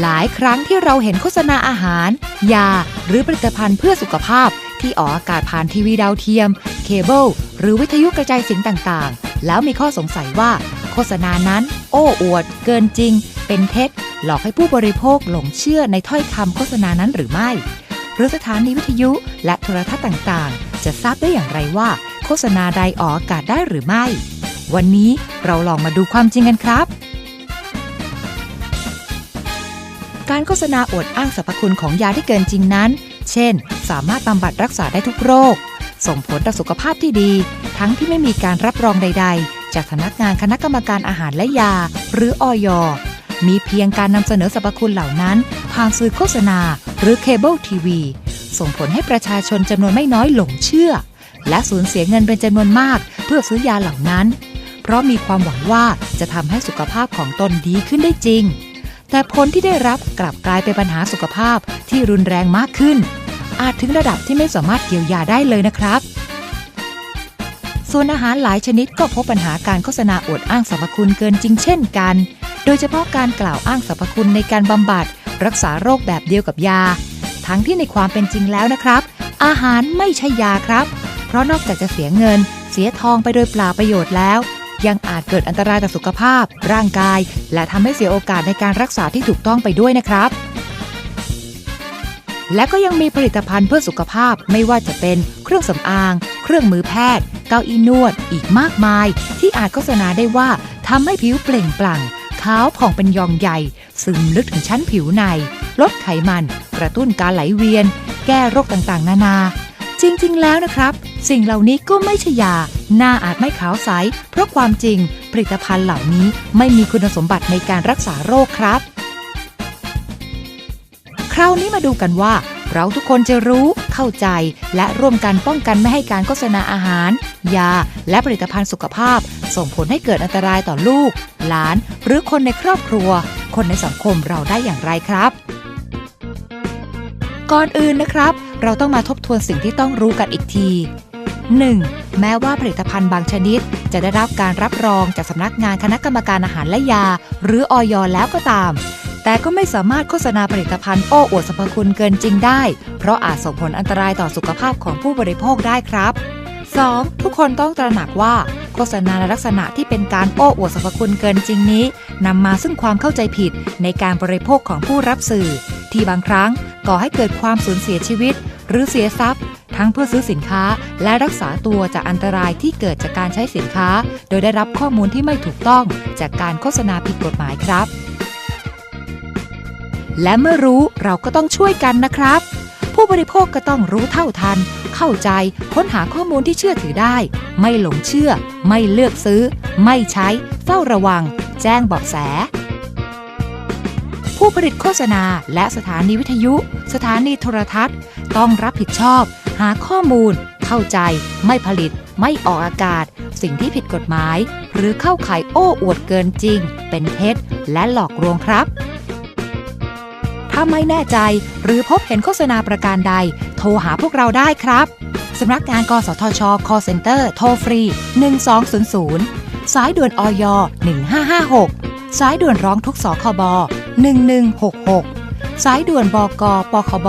หลายครั้งที่เราเห็นโฆษณาอาหาร ยา หรือผลิตภัณฑ์เพื่อสุขภาพ ที่ออกอากาศผ่านทีวีดาวเทียม เคเบิลหรือวิทยุกระจายเสียงต่างๆ แล้วมีข้อสงสัยว่า โฆษณานั้น โอ้อวด เกินจริง เป็นเท็จ หลอกให้ผู้บริโภคหลงเชื่อในถ้อยคำโฆษณานั้นหรือไม่ หรือสถานีวิทยุและโทรทัศน์ต่างๆ จะทราบได้อย่างไรว่า โฆษณาใดออกอากาศได้หรือไม่ วันนี้เราลองมาดูความจริงกันครับ การโฆษณาอวดอ้างสรรพคุณของยาที่เกินจริงนั้น เช่น สามารถบำบัดรักษาได้ทุกโรค ส่งผลต่อสุขภาพที่ดี ทั้งที่ไม่มีการรับรองใด ๆ จากสำนักงานคณะกรรมการอาหารและยา หรืออย มีเพียงการนำเสนอสรรพคุณเหล่านั้น ผ่านสื่อโฆษณา หรือเคเบิลทีวี ส่งผลให้ประชาชนจำนวนไม่น้อยหลงเชื่อ และสูญเสียเงินเป็นจำนวนมาก เพื่อซื้อยาเหล่านั้น เพราะมีความหวังว่าจะทำให้สุขภาพของตนดีขึ้นได้จริง แต่ผลที่ได้รับกลับกลายเป็นปัญหาสุขภาพที่รุนแรงมากขึ้น อาจถึงระดับที่ไม่สามารถเยียวยาได้เลยนะครับ ส่วนอาหารหลายชนิดก็พบปัญหาการโฆษณาอวดอ้างสรรพคุณเกินจริงเช่นกัน โดยเฉพาะการกล่าวอ้างสรรพคุณในการบำบัด รักษาโรคแบบเดียวกับยา ทั้งที่ในความเป็นจริงแล้วนะครับ อาหารไม่ใช่ยาครับ เพราะนอกจากจะเสียเงิน เสียทองไปโดยเปล่าประโยชน์แล้ว ยังอาจเกิดอันตรายต่อสุขภาพ ร่างกาย และทำให้เสียโอกาสในการรักษาที่ถูกต้องไปด้วยนะครับ และก็ยังมีผลิตภัณฑ์เพื่อสุขภาพไม่ว่าจะเป็นเครื่องสำอาง เครื่องมือแพทย์ เก้าอี้นวด อีกมากมาย ที่อาจโฆษณาได้ว่าทำให้ผิวเปล่งปลั่งขาวผ่องเป็นยองใหญ่ ซึมลึกถึงชั้นผิวใน ลดไขมัน กระตุ้นการไหลเวียน แก้โรคต่างๆ นานา จริงๆ แล้วนะครับ สิ่งเหล่านี้ก็ไม่ใช่ยา หน้าอาจไม่ขาวใส เพราะความจริง ผลิตภัณฑ์เหล่านี้ไม่มีคุณสมบัติในการรักษาโรคครับ คราวนี้มาดูกันว่า เราทุกคนจะรู้ เข้าใจ และร่วมกันป้องกันไม่ให้การโฆษณาอาหาร ยา และผลิตภัณฑ์สุขภาพ ส่งผลให้เกิดอันตรายต่อลูก หลาน หรือคนในครอบครัว คนในสังคมเราได้อย่างไรครับก่อนอื่นนะครับ เราต้องมาทบทวนสิ่งที่ต้องรู้กันอีกที 1. แม้ว่าผลิตภัณฑ์บางชนิด จะได้รับการรับรองจากสำนักงานคณะกรรมการอาหารและยา หรืออย แล้วก็ตาม แต่ก็ไม่สามารถโฆษณาผลิตภัณฑ์โอ้อวดสรรพคุณเกินจริงได้ เพราะอาจส่งผลอันตรายต่อสุขภาพของผู้บริโภคได้ครับ 2. ทุกคนต้องตระหนักว่าโฆษณาในลักษณะที่เป็นการโอ้อวดสรรพคุณเกินจริงนี้นำมาซึ่งความเข้าใจผิดในการบริโภคของผู้รับสื่อ ที่บางครั้งก่อให้เกิดความสูญเสียชีวิต หรือเสียทรัพย์ ทั้งเพื่อซื้อสินค้าและรักษาตัวจากอันตรายที่เกิดจากการใช้สินค้า โดยได้รับข้อมูลที่ไม่ถูกต้องจากการโฆษณาผิดกฎหมายครับ และเมื่อรู้เราก็ต้องช่วยกันนะครับ ผู้บริโภคก็ต้องรู้เท่าทัน เข้าใจค้นหาข้อมูลที่เชื่อถือได้ ไม่หลงเชื่อ ไม่เลือกซื้อ ไม่ใช้ เฝ้าระวัง แจ้งเบาะแส ผู้ผลิตโฆษณา และสถานีวิทยุ สถานีโทรทัศน์ ต้องรับผิดชอบ หาข้อมูล เข้าใจ ไม่ผลิต ไม่ออกอากาศ สิ่งที่ผิดกฎหมาย หรือเข้าข่ายโอ้อวดเกินจริง เป็นเท็จ และหลอกลวงครับถ้าไม่แน่ใจหรือพบเห็นโฆษณาประการใด โทรหาพวกเราได้ครับสำนักงานกสทช call center โทรฟรี 1200 สายด่วนอย 1556 สายด่วนร้องทุกสคบ 1166 สายด่วนบกปคบ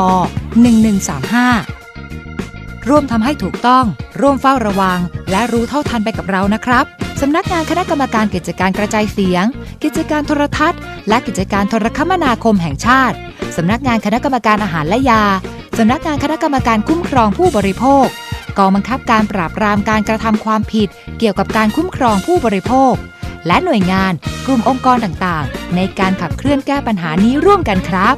1135 ร่วมทำให้ถูกต้อง ร่วมเฝ้าระวัง และรู้เท่าทันไปกับเรานะครับสำนักงานคณะกรรมการกิจการกระจายเสียง กิจการโทรทัศน์ และกิจการโทรคมนาคมแห่งชาติ สำนักงานคณะกรรมการอาหารและยา สำนักงานคณะกรรมการคุ้มครองผู้บริโภค กองบังคับการปราบปรามการกระทำความผิด เกี่ยวกับการคุ้มครองผู้บริโภค และหน่วยงาน กลุ่มองค์กรต่างๆ ในการขับเคลื่อนแก้ปัญหานี้ร่วมกันครับ